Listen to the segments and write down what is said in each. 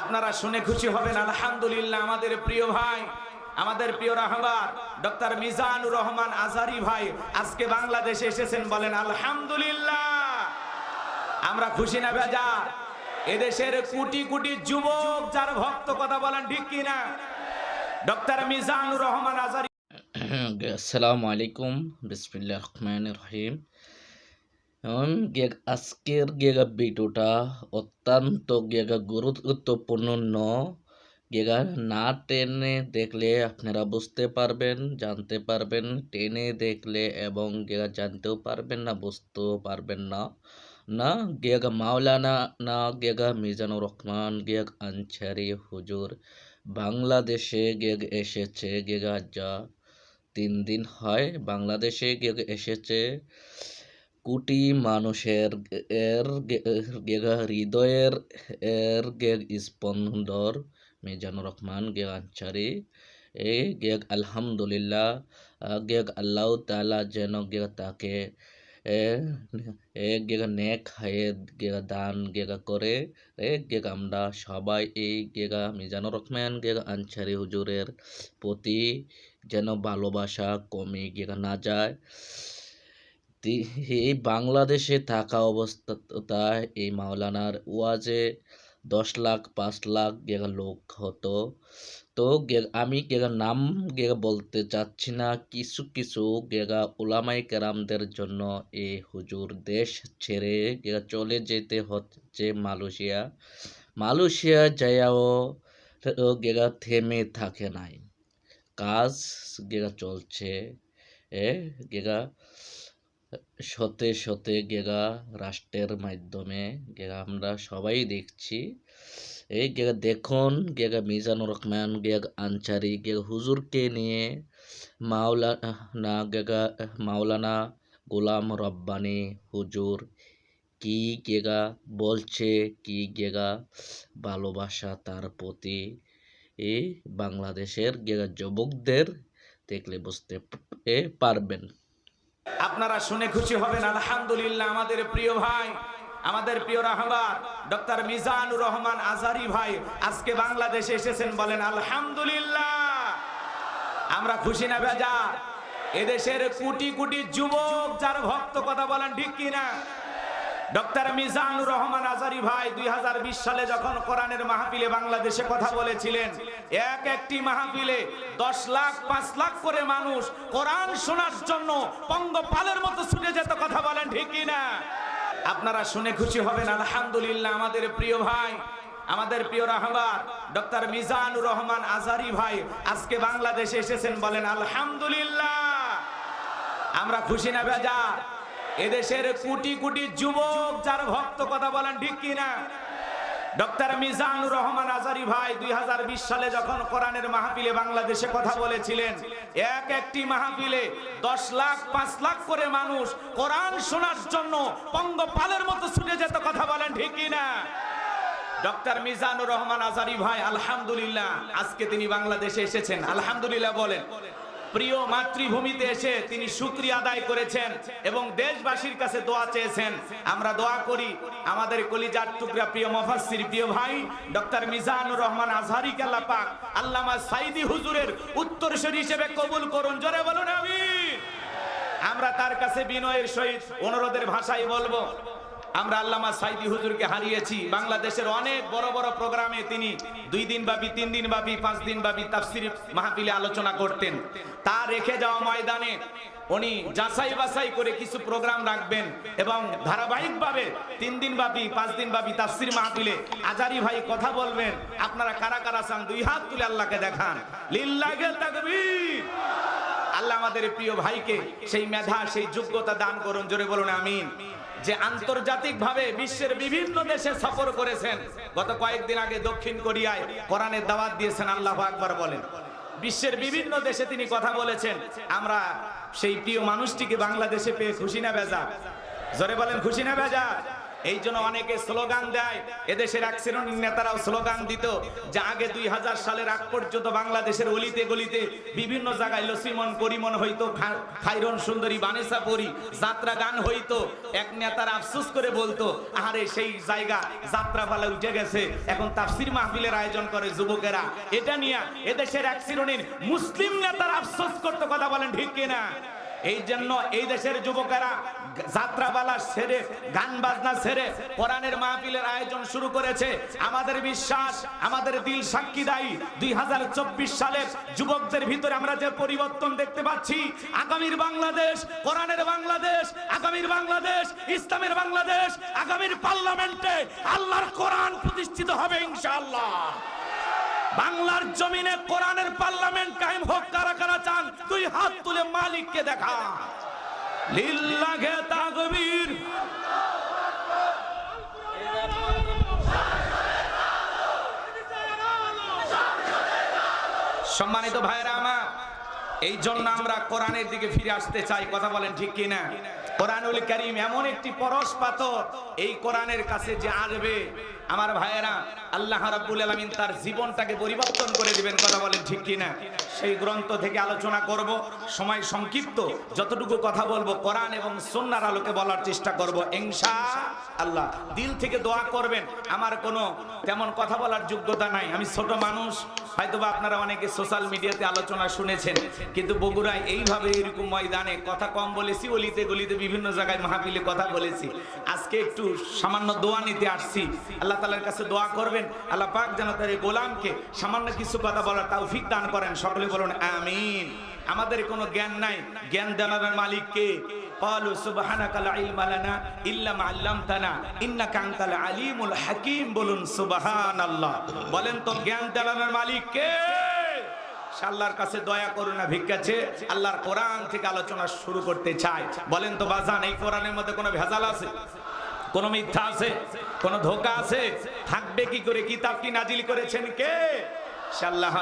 আপনারা শুনে খুশি হবেন, আলহামদুলিল্লাহ, আমাদের প্রিয় ভাই, আমাদের প্রিয় রাহবার, ডক্টর মিজানুর রহমান আজারি ভাই, আজকে বাংলাদেশে এসেছেন বলেন, আলহামদুলিল্লাহ। আমরা খুশি না বেজা এদেশের কোটি কোটি যুবক যার ভক্ত কথা বলেন, ঠিক কিনা ডক্টর মিজানুর রহমান আজারি আসসালামু আলাইকুম বিসমিল্লাহ রহমান রহিম। এখন আজকের গেগা ভিডিওটা অত্যন্ত গেগা গুরুত্বপূর্ণ ন। গেগা না টেনে দেখলে আপনারা বুঝতে পারবেন, জানতে পারবেন, টেনে দেখলে এবং গেগা জানতেও পারবেন না, বুঝতেও পারবেন না। না, গেগা মাওলানা, না গেগা মিজানুর রহমান, গেগ আনসারি হুজুর, বাংলাদেশে গেগ এসেছে, গেগা যা তিন দিন হয় বাংলাদেশে গে- এসেছে। কোটি মানুষের এর গেগা হৃদয়ের, এর গেগ স্পন্দর। মিজানুর রহমান আনসারি। এই গেগ আলহামদুলিল্লাহ গেগ আল্লাহ তালা যেন গেগ তাকে, এ এ গেগা নেক হায়ে গেগা দান গেগা করে। এ গেগ আমরা সবাই, এই গেগা মিজানুর রহমান, গেগা আনসারি হুজুরের প্রতি যেন ভালোবাসা কমে গেগা না যায়। এই বাংলাদেশে থাকা অবস্থায় এই মাওলানার ওয়াজে দশ লাখ, পাঁচ লাখ গেগা লোক হতো। তো আমি গেগা নাম গেগা বলতে চাচ্ছি না, কিছু কিছু গেগা ওলামাই কেরামদের জন্য এই হুজুর দেশ ছেড়ে গেগা চলে যেতে হচ্ছে মালয়েশিয়া। মালয়েশিয়া যাইয়াও গেগা থেমে থাকে নাই। কাজ গেগা চলছে, এ গেগা শতে শতে গেগা রাষ্ট্রের মাধ্যমে, গেগা আমরা সবাই দেখছি। এই গেগা দেখুন, গেগা মিজানুর রহমান, গেগা আনসারি, গেগা হুজুরকে নিয়ে মাওলানা গেগা, মাওলানা গোলাম রব্বানি হুজুর কি গেগা বলছে, কি গেগা ভালোবাসা তার প্রতি? এই বাংলাদেশের গেগা যুবকদের দেখলে বুঝতে পারবেন। আপনারা শুনে খুশি হবেন, আলহামদুলিল্লাহ, আমাদের প্রিয় ভাই, আমাদের প্রিয় রাহবার, ডক্টর মিজানুর রহমান আজারি ভাই, আজকে বাংলাদেশে এসেছেন বলেন, আলহামদুলিল্লাহ। আমরা খুশি না ভেজা এদেশের কোটি কোটি যুবক যার ভক্ত কথা বলেন ঠিক কিনা? ডক্টর মিজানুর রহমান আজারি ভাই, দুই হাজার বিশ সালে যখন কোরআনের মাহফিলে বাংলাদেশে কথা বলেছিলেন, এক একটি মাহফিলে দশ লাখ, পাঁচ লাখ করে মানুষ কোরআন শোনার জন্য পঙ্গপালের মতো ছুটে যেত, কথা বলেন ঠিক না আপনারা শুনে খুশি হবেন, আলহামদুলিল্লাহ আমাদের প্রিয় ভাই, আমাদের প্রিয় রাহবার, ডক্টর মিজানুর রহমান আজারি ভাই আজকে বাংলাদেশে এসেছেন বলেন, আলহামদুলিল্লাহ। আমরা খুশি না বেজা এদেশের কোটি কোটি যুবক যার ভক্ত কথা বলেন ঠিক কিনা? ডক্টর মিজানুর রহমান আজারি ভাই দুই হাজার বিশ সালে যখন কোরআনের মাহফিলে বাংলাদেশে কথা বলেছিলেন, এক একটি মাহফিলে দশ লাখ, পাঁচ লাখ করে মানুষ কোরআন শোনার জন্য পঙ্গপালের মতো ছুটে যেত কথা বলেন ঠিক কিনা? ডক্টর মিজানুর রহমান আজারি ভাই, আলহামদুলিল্লাহ, আজকে তিনি বাংলাদেশে এসেছেন। আলহামদুলিল্লাহ বলেন। প্রিয় মাতৃভূমিতে এসে তিনি শুক্রিয়া আদায় করেছেন এবং দেশবাসীর কাছে দোয়া চেয়েছেন। আমরা দোয়া করি আমাদের কলিজার টুকরা প্রিয় মফাসির প্রিয় ভাই, ডক্টর মিজানুর রহমান আজহারি আল্লাহ পাক আল্লামা সাইদি হুজুরের উত্তরসূরি হিসেবে কবুল করুন। জোরে বলুন, আমিন। আমরা তার কাছে বিনয়ের সহিত অনুরোধের ভাষায় বলব আমরা আল্লামা সাইদি হুজুরকে হারিয়েছি। বাংলাদেশের অনেক বড় বড় প্রোগ্রামে তিনি দুই দিন ব্যাপী, তিন দিন ব্যাপী, পাঁচ দিন ব্যাপী তাফসির মাহফিলে আলোচনা করতেন। তা রেখে যাওয়া ময়দানে উনি যাচাই বাছাই করে কিছু প্রোগ্রাম রাখবেন এবং ধারাবাহিকভাবে তিন দিন ব্যাপী, পাঁচ দিন ব্যাপী তাফসির মাহফিলে আজারি ভাই কথা বলবেন। আপনারা কারা কারা চান, দুই হাত তুলে আল্লাহকে দেখান। লিল্লাহে তাকবীর। আল্লাহ আমাদের প্রিয় ভাইকে সেই মেধা, সেই যোগ্যতা দান করুন, জোরে বলুন, আমিন। যে আন্তর্জাতিক ভাবে বিশ্বের বিভিন্ন দেশে সফর করেছেন। গত কয়েকদিন আগে দক্ষিণ কোরিয়ায় কোরআনের দাওয়াত দিয়েছেন, আল্লাহ আকবর বলেন। বিশ্বের বিভিন্ন দেশে তিনি কথা বলেছেন, আমরা সেই প্রিয় মানুষটিকে বাংলাদেশে পেয়ে খুশি না বেজা জোরে বলেন, খুশি না বেজা এই জন্য অনেকে স্লোগান দেয়, এদেশের এক শ্রেণির নেতারাও স্লোগান দিত যে আগে দুই হাজার সালের আগ পর্যন্ত বাংলাদেশের অলিতে গলিতে বিভিন্ন জায়গায় লসিমন, করিমন হইতো খাইরন, সুন্দরী, বানেসা পরি, যাত্রা গান হইতো। এক নেতার আফসোস করে বলতো আরে সেই জায়গা যাত্রা পালা উঠে গেছে। এখন তাফসির মাহফিলের আয়োজন করে যুবকেরা। এটা নিয়ে এদেশের এক শ্রেণির মুসলিম নেতার আফসোস করতে কথা বলেন ঠিক কিনা? এই জন্য এই দেশের যুবকেরা যাত্রাপালা সেরে গান বাজনা সেরে কোরআনের মাহফিলের আয়োজন শুরু করেছে। আমাদের বিশ্বাস, আমাদের দিল সাক্ষী দায়ী। দুই সালের যুবকদের ভিতরে আমরা যে পরিবর্তন দেখতে পাচ্ছি, আগামীর বাংলাদেশ, কোরআনের বাংলাদেশ, আগামীর বাংলাদেশ, ইসলামের বাংলাদেশ, আগামীর পার্লামেন্টে আল্লাহর কোরআন প্রতিষ্ঠিত হবে ইনশাআল্লাহ। বাংলার জমিনে কোরআনের পার্লামেন্ট কায়েম হোক, কারা কারা চান, তুই হাত তুলে মালিককে দেখা। লিল্লাহে তাকবীর সম্মানিত ভাইরা আমার, এই জন্য আমরা কোরআনের দিকে ফিরে আসতে চাই, কথা বলেন ঠিক কিনা? কোরআনুল করিম এমন একটি পরশ পাথর, এই কোরআনের কাছে যে আসবে, আমার ভাইয়েরা, আল্লাহ রাব্বুল আলামিন তার জীবনটাকে পরিবর্তন করে দিবেন, কথা বলেন ঠিক কিনা? সেই গ্রন্থ থেকে আলোচনা করব, সময় সংক্ষিপ্ত, যতটুকু কথা বলব, কোরআন এবং সুন্নাহর আলোকে বলার চেষ্টা করব, ইনশা আল্লাহ। দিল থেকে দোয়া করবেন, আমার কোনো তেমন কথা বলার যোগ্যতা নাই, আমি ছোট মানুষ হয়তোবা আপনারা অনেকে সোশ্যাল মিডিয়াতে আলোচনা শুনেছেন, কিন্তু বগুড়ায় এইভাবে এরকম ময়দানে কথা কম বলেছি, অলিতে গলিতে বিভিন্ন জায়গায় মাহফিলে কথা বলেছি। আজকে একটু সামান্য দোয়া নিতে আসছি। আল্লাহ তালার কাছে দোয়া করবেন। আল্লাহ পাক যেন তার এই গোলামকে সামান্য কিছু কথা বলার তৌফিক দান করেন। সকলে বলুন, আমিন। আমাদের কোনো জ্ঞান নাই। জ্ঞান দেনার মালিক কে قالوا سبحانك لا علم لنا الا ما علمتنا انك انت العليم الحكيم বলুন সুবহানাল্লাহ বলেন তো জ্ঞান দেনার মালিক কে সে আল্লাহর কাছে দয়া করুণা ভিক্ষাছে আল্লাহর কোরআন থেকে আলোচনা শুরু করতে চাই বলেন তো বাজান এই কোরআনের মধ্যে কোনো ভেজাল আছে কোন মিথ্যা আছে কোন ধোকা আছে থাকবে কি করে কিতাবটি নাজিল করেছেন কে সে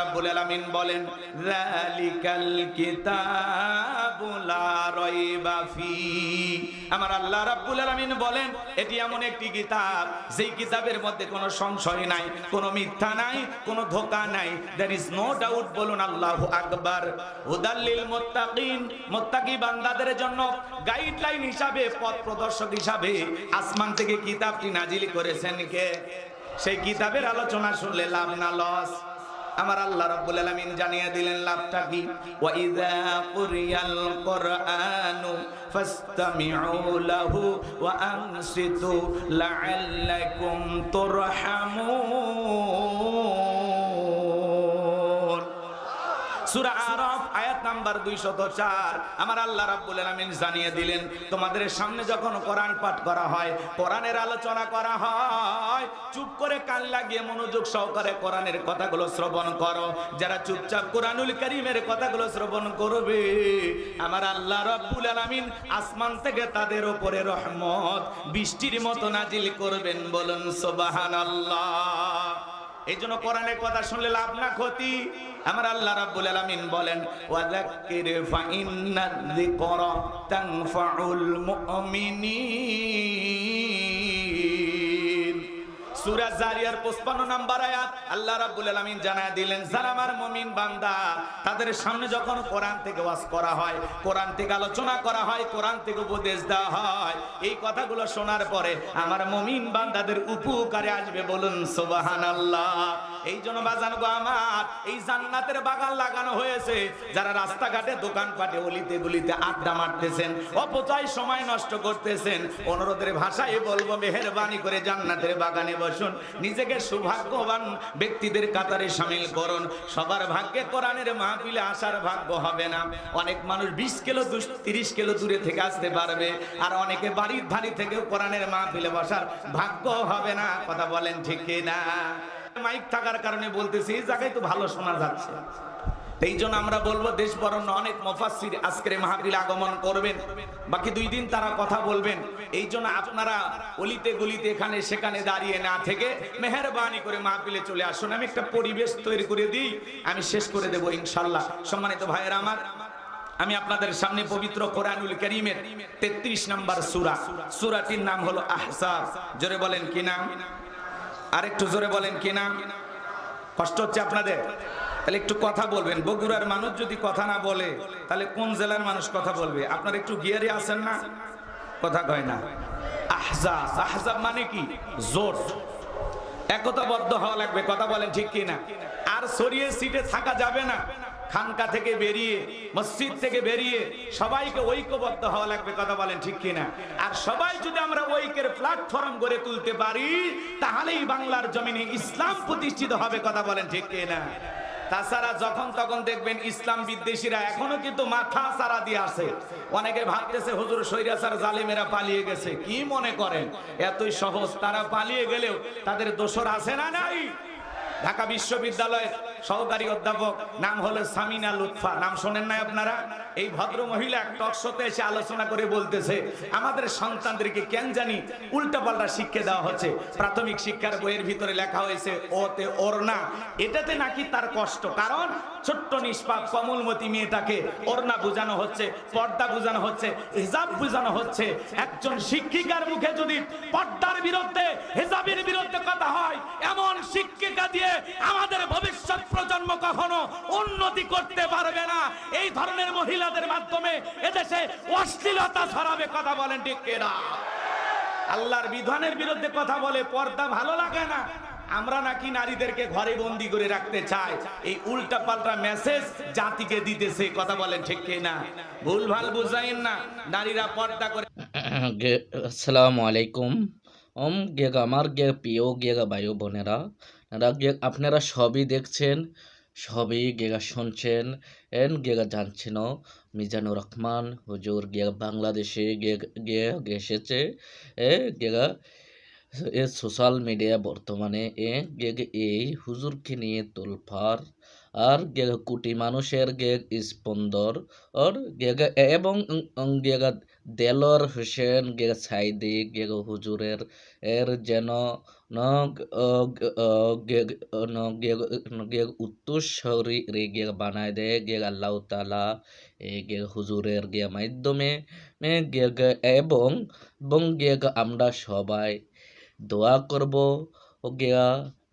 রাব্বুল আলামিন বলেন যালিকাল কিতাবু লা রাইবা ফি। আমার আল্লাহ রাব্বুল আলামিন বলেন, এটি এমন একটি কিতাব, যেই কিতাবের মধ্যে কোনো সংশয় নাই, কোনো মিথ্যা নাই, কোনো নাই। ইজ নো ডাউট বলুন, আল্লাহু আকবার। হুদাল্লিল মুত্তাকিন, মুত্তাকি বান্দাদের জন্য গাইডলাইন হিসাবে, পথ প্রদর্শক হিসাবে আসমান থেকে কিতাবটি নাজিল করেছেন কে? সেই কিতাবের আলোচনা শুনলে লাভ না, লস। আমার আল্লাহ রাব্বুল আলামিন জানিয়ে দিলেন, লাভটা কি? ওয়া ইযা কুরিয়াল কুরআনু ফাসতামিউ লাহু ওয়া আনসিতু লাআল্লাকুম তুরহামুন। সূরা আরাফ নাম্বার 204 আমার আল্লাহ রাব্বুল আলামিন জানিয়ে দিলেন, তোমাদের সামনে যখন কোরআন পাঠ করা হয়, কোরআনের আলোচনা করা হয়, চুপ করে কান লাগিয়ে মনোযোগ সহকারে কোরআনের কথাগুলো শ্রবণ করো। যারা চুপচাপ কোরআনুল কারীমের কথাগুলো শ্রবণ করবে, আমার আল্লাহ রাব্বুল আলামিন আসমান থেকে তাদের উপরে রহমত, বৃষ্টির মতো নাজিল করবেন বলুন সোবাহান আল্লাহ এই জন্য কোরআনের কথা শুনলে লাভ না, ক্ষতি। আমার আল্লাহ রাব্বুল আলামিন বলেন ওয়াযাক্কির ফাইন্নায যিকরা তানফাউল মুমিনিন। সূরা জারিয়ার 55 নাম্বার আয়াত আল্লাহ রাব্বুল আলামিন জানায় দিলেন, যারা আমার মুমিন বান্দা, তাদের সামনে যখন কোরআন থেকে ওয়াজ করা হয়, কোরআন থেকে আলোচনা করা হয়, কোরআন থেকে উপদেশ দেওয়া হয়, এই কথাগুলো শোনার পরে আমার মুমিন বান্দাদের উপকারে আসবে বলুন, সুবহানাল্লাহ। এই জন্য বাজান গো আমার, এই জান্নাতের বাগান লাগানো হয়েছে। যারা রাস্তাঘাটে, দোকানপাটে, অলিতে গলিতে আড্ডা মারতেছেন, অপচয় সময় নষ্ট করতেছেন, অনুরোধের ভাষায় বলব, মেহেরবানি করে জান্নাতের বাগানে বসুন নিজেকে সৌভাগ্যবান ব্যক্তিদের কাতারে সামিল করুন। সবার ভাগ্যে কোরআনের মাহফিলে আসার ভাগ্য হবে না। অনেক মানুষ বিশ কিলো তিরিশ কিলো দূরে থেকে আসতে পারবে। আর অনেকে বাড়ির ধারি থেকেও কোরআনের মাহফিলে বসার ভাগ্য হবে না। কথা বলেন ঠিক না মাইক থাকার কারণে বলতেছি, এই জায়গায় তো ভালো শোনা যাচ্ছে। এই জন্য আমরা বলব দেশ বরণ্য অনেক মুফাসসির আজকের এই মাহফিলে আগমন করবেন। বাকি দুই দিন তারা কথা বলবেন। এই জন্য আপনারা অলিতে গলিতে এখানে সেখানে দাঁড়িয়ে না থেকে মেহরবানি করে মাহফিলে চলে আসুন। আমি একটা পরিবেশ তৈরি করে দিই। আমি শেষ করে দেবো ইনশাল্লাহ। সম্মানিত ভাইয়ের আমার, আমি আপনাদের সামনে পবিত্র কোরআনুল করিমের তেত্রিশ নম্বর সুরা। সুরাটির নাম হলো আহসাব। জোরে বলেন কি নাম? আরেকটু জোরে বলেন কি নাম? কষ্ট হচ্ছে আপনাদের? তাহলে একটু কথা বলবেন। বগুড়ার মানুষ যদি কথা না বলে, তাহলে কোন জেলার মানুষ কথা বলবে? আপনারা একটু গিয়ারে আছেন না? কথা কয় না। আহজাব। আহজাব মানে কি? জোট। একতাবদ্ধ হওয়া লাগবে, কথা বলেন ঠিক কি না আর সরিয়ে সিটে থাকা যাবে না। খানকা থেকে বেরিয়ে, মসজিদ থেকে বেরিয়ে সবাইকে ঐক্যবদ্ধ হওয়া লাগবে, কথা বলেন ঠিক কিনা? আর সবাই যদি আমরা ঐক্যের প্ল্যাটফর্ম গড়ে তুলতে পারি, তাহলেই বাংলার জমিনে ইসলাম প্রতিষ্ঠিত হবে, কথা বলেন ঠিক কিনা? তাছাড়া যখন তখন দেখবেন ইসলাম বিদ্বেষীরা এখনও কিন্তু মাথা সারা দিয়ে আছে অনেকে ভাবতেছে, হুজুর সৈরাসার জালিমেরা পালিয়ে গেছে। কি মনে করেন? এতই সহজ, তারা পালিয়ে গেলেও তাদের দোষর আছে না নাই? ঢাকা বিশ্ববিদ্যালয়ের সহকারী অধ্যাপক, নাম হলো সামিনা লুৎফা। নাম শোনেন না আপনারা? এই ভদ্র মহিলা টক শোতে এসে আলোচনা করে বলতেছে, আমাদের সন্তানদেরকে কেন জানি উল্টাপাল্টা শিক্ষা দেওয়া হচ্ছে? প্রাথমিক শিক্ষার বইয়ের ভিতরে লেখা হয়েছে, ওতে ওর না এটাতে নাকি তার কষ্ট? কারণ ছোট্ট নিষ্পাপ কমলমতি মেয়েটাকে ওড়না বোঝানো হচ্ছে, পর্দা বোঝানো হচ্ছে, হিজাব বোঝানো হচ্ছে। একজন শিক্ষিকার মুখে যদি পর্দার বিরুদ্ধে, হিজাবের বিরুদ্ধে কথা হয়, এমন শিক্ষিকা দিয়ে আমাদের ভবিষ্যৎ প্রজন্ম কখনো উন্নতি করতে পারবে না। এই ধরনের মহিলাদের মাধ্যমে এদেশে অশ্লীলতা ছড়াবে, কথা বলেন ঠিক কিনা? আল্লাহর বিধানের বিরুদ্ধে কথা বলে পর্দা ভালো লাগে না। আমরা নাকি নারীদেরকে ঘরে বন্দি করে রাখতে চাই। এই উল্টা পাল্টা মেসেজ জাতিকে দিতেছে, কথা বলেন ঠিক না ভুল ভালো বুঝাইন না। নারীরা পর্দা করে আসসালামু আলাইকুম। ওম গেগ, আমার গে প্রিয় গেগা বায়ু বোনেরা আপনারা সবই দেখছেন, সবই গেগা শুনছেন, এন গেগা জানছেন মিজানুর রহমান, হুজুর গেগা বাংলাদেশে গে গে এসেছে, এ গেগা, এ সোশ্যাল মিডিয়া বর্তমানে এ গেগ এই হুজুরকে নিয়ে তোলফার আর গেগ কোটি মানুষের গেগ স্পন্দর ওর গেগা এবং গেগা দেলর হোসেন গেগা সাইদি গেগা হুজুরের এর যেন রে গেগ বানায় দেয় গেগ আল্লাহ তালা গেগ হুজুরের গে মাধ্যমে গেগ এবং গেগ আমরা সবাই দোয়া করব গেয়া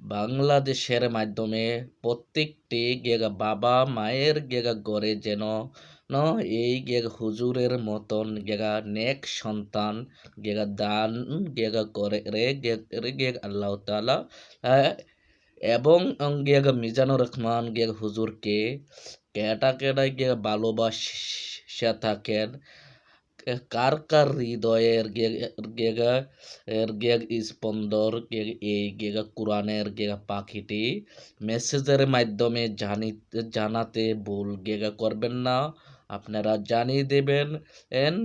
বাংলাদেশের মাধ্যমে প্রত্যেকটি গেগা বাবা, মায়ের গেগা গড়ে যেন এই গেগ হুজুরের মতন গেগা নেক সন্তান, গেগা দান, গেগা করে রে রে, গেগ আল্লাহ তালা এবং গেগ মিজানুর রহমান, গেগ হুজুরকে কেটা কেটা গেগ ভালোবাসা থাকেন। কার কার হৃদয়ের গেগা এর গেগ স্পন্দর এই গেগা কোরআনের গেগা পাখিটি মেসেজের মাধ্যমে জানি, জানাতে ভুল, গেগা করবেন না। আপনারা জানিয়ে দেবেন এন